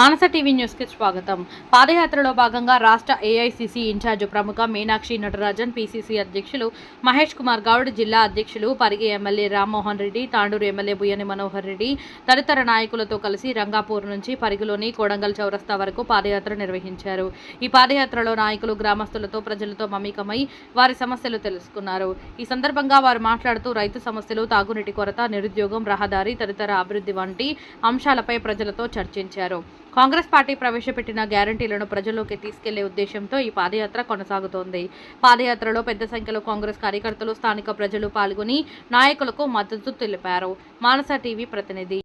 మానస TV న్యూస్కి స్వాగతం. పాదయాత్రలో భాగంగా రాష్ట్ర ఏఐసిసి ఇన్ఛార్జ్ ప్రముఖ మీనాక్షి నటరాజన్ పిసిసి అధ్యక్షులు మహేష్ కుమార్ గౌడ్ జిల్లా అధ్యక్షులు పరిగి ఎమ్మెల్యే రామ్మోహన్ రెడ్డి తాండూరు ఎమ్మెల్యే బుయ్యని మనోహర్ రెడ్డి తదితర నాయకులతో కలిసి రంగాపూర్ నుంచి పరిగిలోని కోడంగల్ చౌరస్తా వరకు పాదయాత్ర నిర్వహించారు. ఈ పాదయాత్రలో నాయకులు గ్రామస్తులతో ప్రజలతో మమేకమై వారి సమస్యలు తెలుసుకున్నారు. ఈ సందర్భంగా వారు మాట్లాడుతూ రైతు సమస్యలు తాగునీటి కొరత నిరుద్యోగం రహదారి తదితర అభివృద్ధి వంటి అంశాలపై ప్రజలతో చర్చించారు. కాంగ్రెస్ పార్టీ ప్రవేశపెట్టిన గ్యారంటీలను ప్రజల్లోకి తీసుకెళ్ళే ఉద్దేశంతో ఈ పాదయాత్ర కొనసాగుతోంది. పాదయాత్రలో పెద్ద సంఖ్యలో కాంగ్రెస్ కార్యకర్తలు స్థానిక ప్రజలు పాల్గొని నాయకులకు మద్దతు తెలిపారు. మానస టీవీ ప్రతినిధి.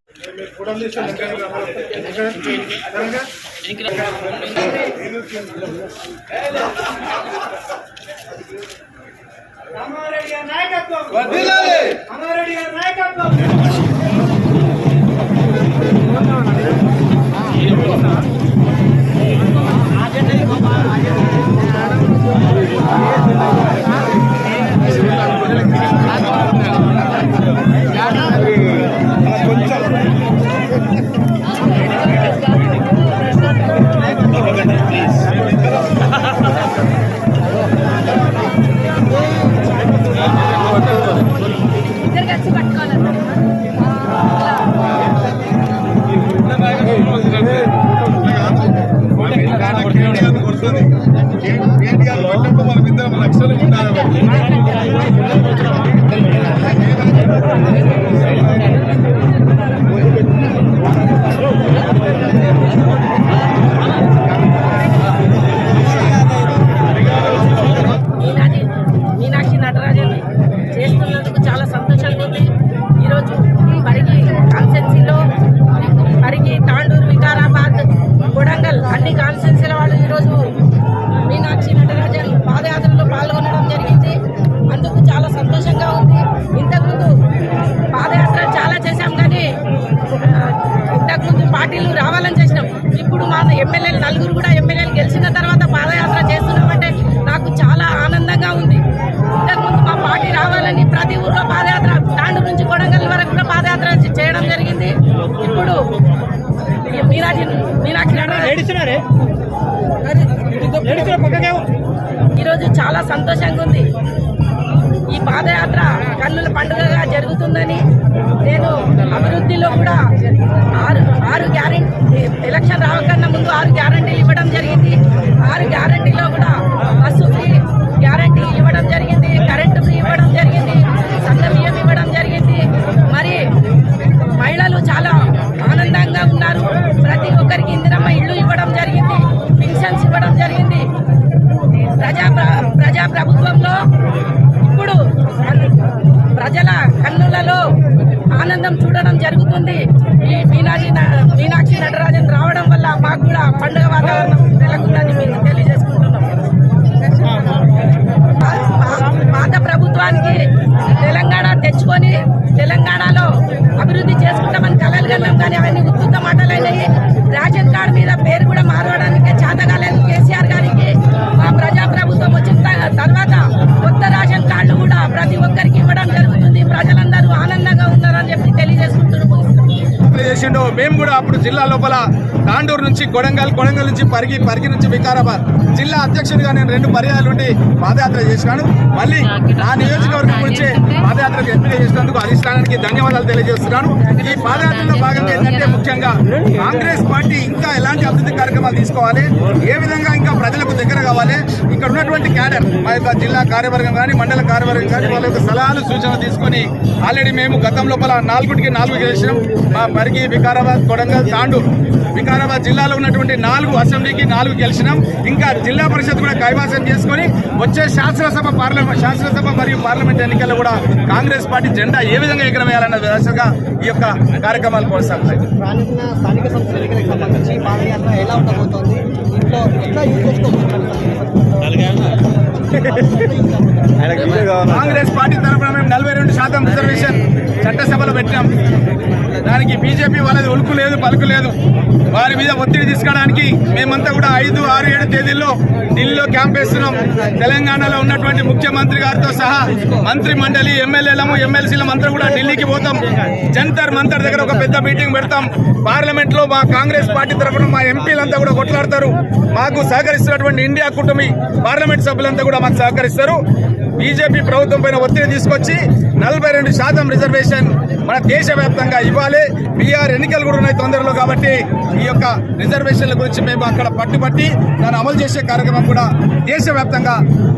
గారి నాయకత్వం. Thank you. నలుగురు కూడా ఎమ్మెల్యేలు గెలిచిన తర్వాత పాదయాత్ర చేస్తున్నామంటే నాకు చాలా ఆనందంగా ఉంది. ఇంతకుముందు మా పార్టీ రావాలని ప్రతి ఊర్లో పాదయాత్ర తాండు నుంచి కొడంగల్ వరకు కూడా పాదయాత్ర చేయడం జరిగింది. ఇప్పుడు మీనాక్షి మీనాక్షి ఈరోజు చాలా సంతోషంగా ఉంది. ఈ పాదయాత్ర కన్నుల పండుగగా జరుగుతుందని నేను అభివృద్ధిలో కూడా ఆరు ఆరు గ్యారెంటీ ఎలక్షన్ రావకన్నా ముందు ఆరు గ్యారంటీలు ఇవ్వడం జరిగింది. ఆరు గ్యారంటీలో కూడా చేసిండో మేము కూడా అప్పుడు జిల్లా లోపల తాండూరు నుంచి కొడంగల్ కొడంగల్ నుంచి పరిగి పరిగి నుంచి వికారాబాద్ జిల్లా అధ్యక్షుడిగా నేను రెండు పర్యాయాలు ఉండి పాదయాత్ర చేసినాను. మళ్ళీ నా నియోజకవర్గం గురించి పాదయాత్రకు ఎంపిక చేసినందుకు అధిష్టానానికి ధన్యవాదాలు తెలియజేస్తున్నాను. ఈ పాదయాత్రలో భాగంగా ఏంటంటే ముఖ్యంగా కాంగ్రెస్ పార్టీ ఇంకా ఎలాంటి అభివృద్ధి కార్యక్రమాలు తీసుకోవాలి ఏ విధంగా ఇంకా ప్రజలకు దగ్గర కావాలి ఇక్కడ ఉన్నటువంటి క్యాడర్ మా యొక్క జిల్లా కార్యవర్గం కానీ మండల కార్యవర్గం కానీ వాళ్ళ యొక్క సలహాలు సూచనలు తీసుకొని ఆల్రెడీ మేము గతం లోపల నాలుగుటికి నాలుగు గెలిచినాం. మా పరిగి వికారాబాద్ కొడంగల్ తాండూరు. వికారాబాద్ జిల్లాలో ఉన్నటువంటి నాలుగు అసెంబ్లీకి నాలుగు గెలిచినాం. ఇంకా జిల్లా పరిషత్ కూడా కైవాసం చేసుకొని వచ్చే శాసనసభ పార్లమెంట్ శాసనసభ మరియు పార్లమెంట్ ఎన్నికల్లో కూడా కాంగ్రెస్ పార్టీ జెండా ఏ విధంగా ఎగరవేయాలన్న దిశగా ఈ యొక్క కార్యక్రమాలు కొనసాగుతాయి. స్థానిక స్థానిక సంస్థల ఎన్నికలకు సంబంధించి పాదయాత్ర ఎలా ఉండబోతోంది? ఇంట్లో ఎట్లా యూజ్ చేసుకోబోతున్నారు? కాంగ్రెస్ పార్టీ తరఫున మేము నలభై రెండు శాతం రిజర్వేషన్ చట్టసభలో పెట్టినాం. దానికి బీజేపీ వాళ్ళది ఉలుకు లేదు పలుకు లేదు. వారి మీద ఒత్తిడి తీసుకోవడానికి మేమంతా కూడా ఐదు ఆరు ఏడు తేదీల్లో ఢిల్లీలో క్యాంప్ వేస్తున్నాం. తెలంగాణలో ఉన్నటువంటి ముఖ్యమంత్రి గారితో సహా మంత్రి మండలి ఎమ్మెల్యేలము ఎమ్మెల్సీలం అంతా కూడా ఢిల్లీకి పోతాం. జంతర్ మంతర్ దగ్గర ఒక పెద్ద మీటింగ్ పెడతాం. పార్లమెంట్లో మా కాంగ్రెస్ పార్టీ తరఫున మా ఎంపీలంతా కూడా కొట్లాడతారు. మాకు సహకరిస్తున్నటువంటి ఇండియా కూటమి పార్లమెంట్ సభ్యులంతా కూడా మాకు సహకరిస్తారు. బీజేపీ ప్రభుత్వం పైన ఒత్తిడి తీసుకొచ్చి నలభై రెండు శాతం రిజర్వేషన్ మన దేశవ్యాప్తంగా ఇవ్వాలి. బీఆర్ ఎన్నికలు కూడా ఉన్నాయి తొందరలో కాబట్టి ఈ యొక్క రిజర్వేషన్ల గురించి మేము అక్కడ పట్టుబట్టి దాన్ని అమలు చేసే కార్యక్రమం కూడా దేశవ్యాప్తంగా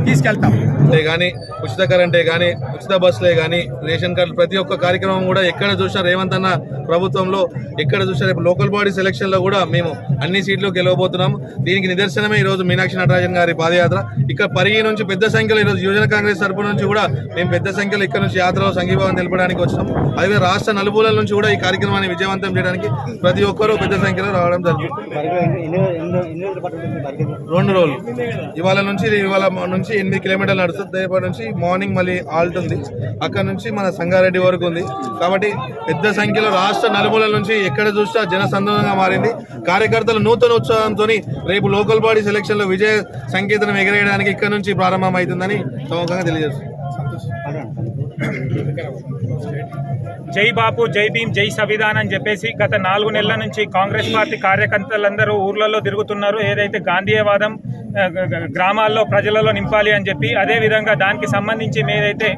తీసుకెళ్తాం. అంతేగాని ఉచిత కరెంటే కానీ ఉచిత బస్సులే కానీ రేషన్ కార్డు ప్రతి ఒక్క కార్యక్రమం కూడా ఎక్కడ చూసినా రేవంత్ అన్న ప్రభుత్వంలో ఎక్కడ చూసినా రేపు లోకల్ బాడీ సెలక్షన్లో కూడా మేము అన్ని సీట్లు గెలవబోతున్నాం దీనికి నిదర్శనమే ఈ రోజు మీనాక్షి నటరాజన్ గారి పాదయాత్ర. ఇక్కడ పరిగి నుంచి పెద్ద సంఖ్యలో ఈ రోజు యువజన కాంగ్రెస్ తరపు నుంచి కూడా మేము పెద్ద సంఖ్యలో ఇక్కడ నుంచి యాత్రలో సంఘీభావం తెలపడానికి వచ్చినాం అదే రాష్ట్ర నలుమూలల నుంచి కూడా ఈ కార్యక్రమాన్ని విజయవంతం చేయడానికి ప్రతి ఒక్కరూ పెద్ద సంఖ్యలో రావడం జరుగుతుంది రెండు రోజులు. ఇవాళ నుంచి ఇవాళ నుంచి ఎనిమిది కిలోమీటర్లు నడుస్తుంది. రేపటి నుంచి మార్నింగ్ మళ్ళీ ఆల్ట్ ఉంది. అక్కడ నుంచి మన సంగారెడ్డి వరకు ఉంది. కాబట్టి పెద్ద సంఖ్యలో రాష్ట్ర నలుమూల నుంచి ఎక్కడ చూసినా జనసందోహంగా మారింది. కార్యకర్తలు నూతన ఉత్సాహంతో రేపు లోకల్ బాడీ సెలక్షన్లో విజయ సంకేతం ఎగరేయడానికి ఇక్కడ నుంచి ప్రారంభం అవుతుందని తెలియజేస్తుంది. జై బాపు జై భీమ్ జై సంవిధాన్ అని చెప్పేసి గత నాలుగు నెలల నుంచి కాంగ్రెస్ పార్టీ కార్యకర్తలందరూ ఊర్లలో తిరుగుతున్నారు. ఏదైతే గాంధీయవాదం గ్రామాల్లో ప్రజలలో నింపాలి అని చెప్పి అదే విధంగా దానికి సంబంధించి మేదైతే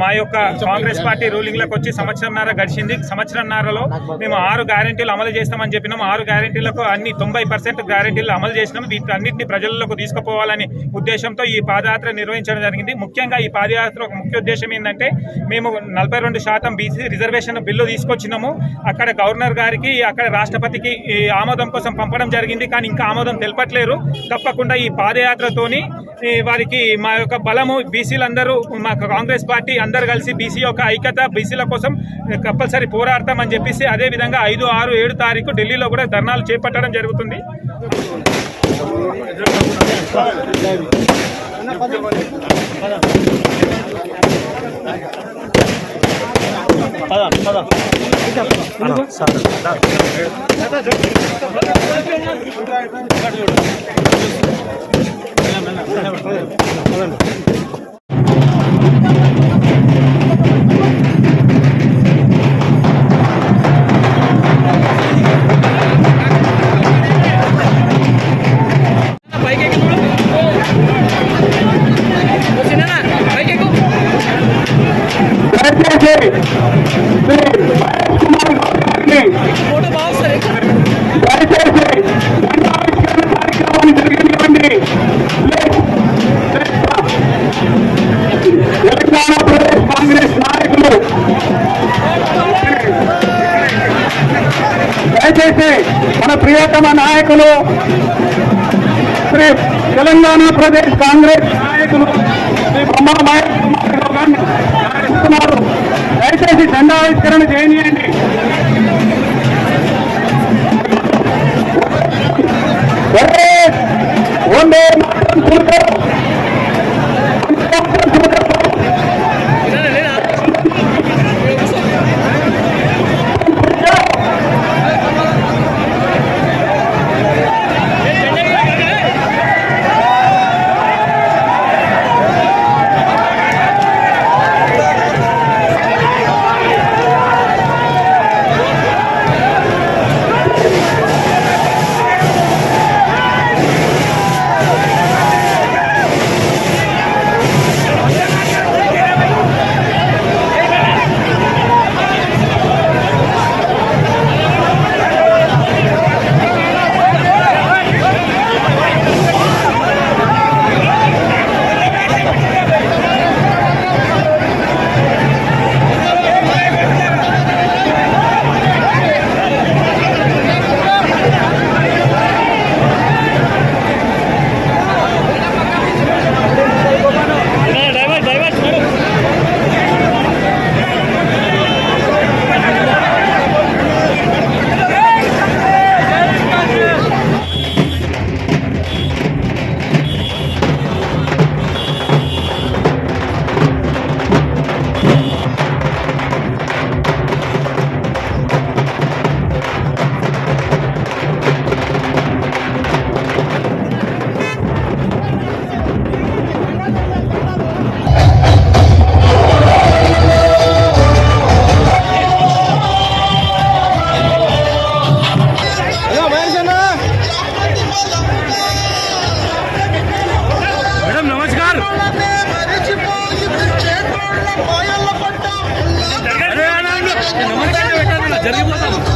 మా యొక్క కాంగ్రెస్ పార్టీ రూలింగ్లకు వచ్చి సంవత్సరంన్నర గడిచింది. సంవత్సరంన్నరలో మేము ఆరు గ్యారెంటీలు అమలు చేస్తామని చెప్పినాము ఆరు గ్యారెంటీలకు అన్ని తొంభై పర్సెంట్ గ్యారంటీలు అమలు చేసినాము వీటన్నిటిని ప్రజల్లోకి తీసుకుపోవాలని ఉద్దేశంతో ఈ పాదయాత్ర నిర్వహించడం జరిగింది. ముఖ్యంగా ఈ పాదయాత్ర ముఖ్య ఉద్దేశం ఏంటంటే మేము నలభై రెండు శాతం బీసీ రిజర్వేషన్ బిల్లు తీసుకొచ్చినాము. అక్కడ గవర్నర్ గారికి అక్కడ రాష్ట్రపతికి ఈ ఆమోదం కోసం పంపడం జరిగింది. కానీ ఇంకా ఆమోదం తెలపట్లేరు. తప్పకుండా ఈ పాదయాత్రతోని ఈ వారికి మా యొక్క బలము బీసీలందరూ మా కాంగ్రెస్ పార్టీ అందరు కలిసి బీసీ యొక్క ఐక్యత బీసీల కోసం కంపల్సరీ పోరాడతామని చెప్పేసి అదే విధంగా ఐదు ఆరు ఏడు తారీఖు ఢిల్లీలో కూడా ధర్నాలు చేపట్టడం జరుగుతుంది. తెలంగాణ దయచేసి మన ప్రియతమ నాయకులు శ్రీ తెలంగాణ ప్రదేశ్ కాంగ్రెస్ నాయకులు శ్రీ బ్రహ్మ మహేష్ కుమార్ గౌడ్ గారిని ఇస్తున్నారు దయచేసి వందే మాతరం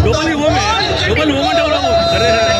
లోపలి హోమే లోపలి హోమ్ అంటే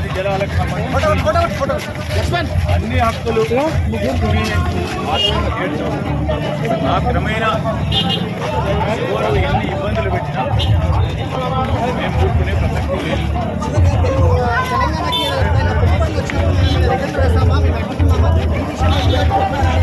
అనేది జలాలకు సంబంధించి అన్ని హక్కులు నా క్రమేణ ఘోరలు ఎన్ని ఇబ్బందులు పెట్టినా మేము కూర్చునే ప్రసక్తి లేదు. తెలంగాణకి వచ్చినప్పుడు